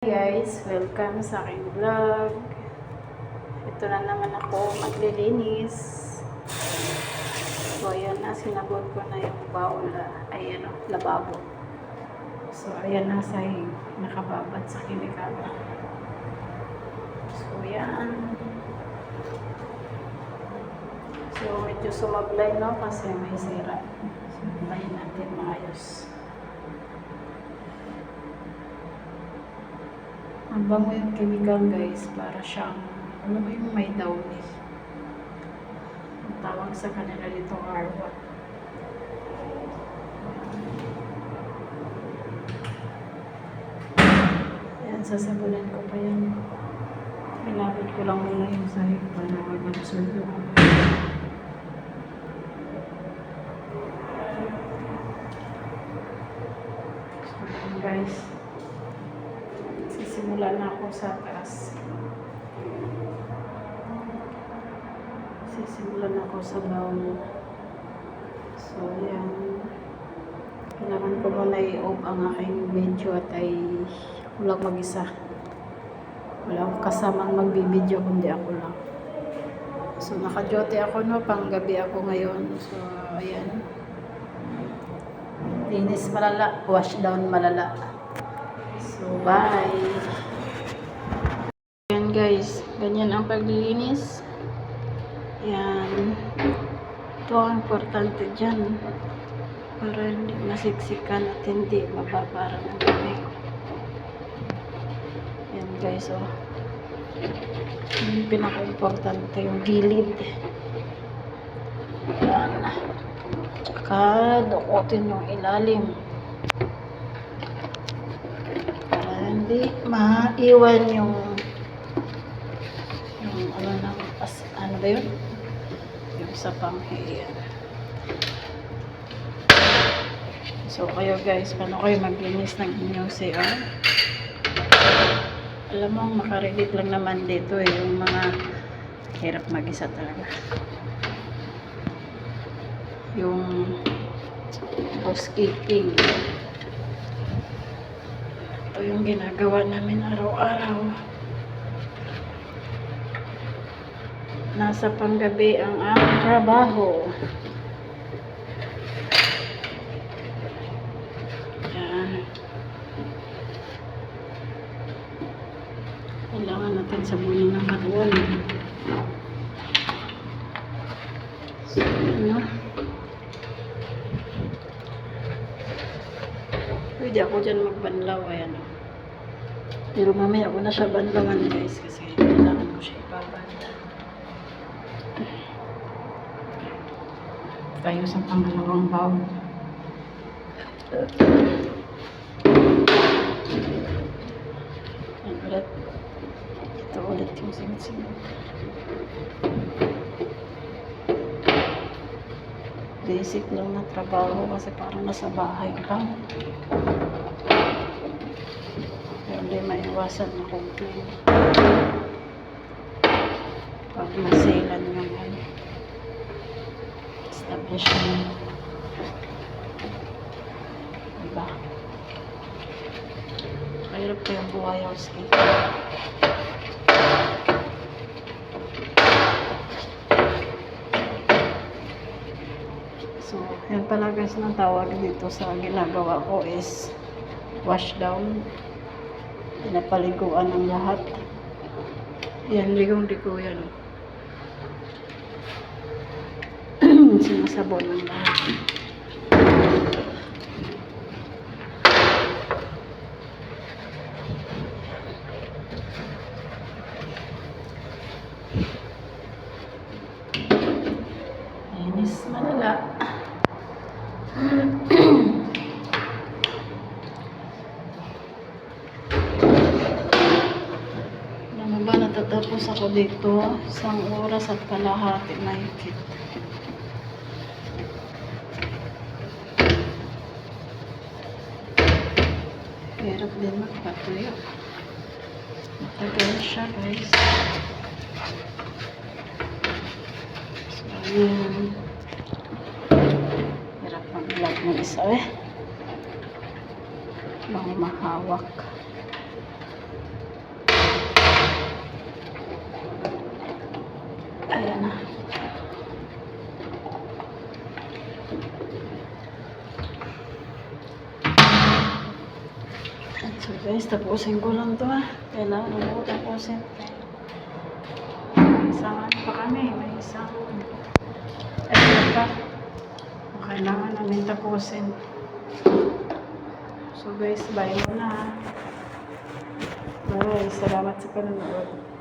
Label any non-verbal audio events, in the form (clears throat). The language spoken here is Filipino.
guys, welcome sa aking vlog. Ito na naman ako maglilinis. So ayan na, sinabon ko na yung bowl, ah, ay ano, lababo. So ayan na sa nakababad sa kinikal. So yan. So medyo sumablay no kasi may sira. So bayin natin maayos. Ang bango yung chemical guys, para siyang, ano ba yung may downy. Ang tawag sa kanila dito arwa. Ayan, sasabunan ko pa yan. Ilapit ko lang muna yung sahig para mag-absorb yung guys. Sisimulan na ako sa taas. Sisimulan ako sa bowl. So, yan. Kailangan ko muna i-off ang aking video at ay ako mag-isa. Wala akong kasamang magbibideo kundi ako lang. So, naka-jote ako no, panggabi ako ngayon. So, ayan. Linis malala, wash down malala. So, bye! Ayan guys, ganyan ang paglilinis. Yan. Ito ang importante dyan. Para hindi masiksikan at hindi mababarang ang gabi. Yan guys, oh. Yung pinaka-importante yung gilid. Yan. Tsaka dukutin yung ilalim. Para hindi maiwan yung yung ano na as, ano ba yun? Yung sa panghiyan. So kayo guys, paano kayo maglinis ng inyong CR? Alam mo, makarelate lang naman dito eh, yung mga hirap mag-isa talaga. Yung housekeeping. Ito yung ginagawa namin araw-araw. Nasa panggabi ang aming trabaho. Yan. Kailangan natin sabunin ng katawan. So, ano? Pwede ako dyan magbanlaw. Ayan. o. Pero mamaya ako na siya banlawan guys kasi kailangan ko siya ipabanda. Tayo sa pangalawang bowl. Yan ulit. Ito ulit yung singit-singit. Basic lang na trabaho kasi parang nasa bahay lang. Pero hindi maiwasan na complain. Pag maselan yung ano, establishment. Diba? Mahirap ko yung buhay housekeeper. So, yan pala guys ng tawag dito sa ginagawa ko is wash down. Pinapaliguan ang lahat. Yan, ligong-ligo yan. (clears throat) Sinasabon ng lahat. Linis malala. Natatapos ako dito isang oras at kalahati na higit. Hirap din magpatuyo. Matagal siya guys. So, ayan. Hirap Pag-vlog ng isa eh. Baka mahawak. Ayan. So guys, tapusin ko lang to ha. Kailangan ko tapusin. May isang ano pa kami, may isang effort pa. Kailangan namin tapusin. So guys, bye muna ha. Bye, salamat sa panonood.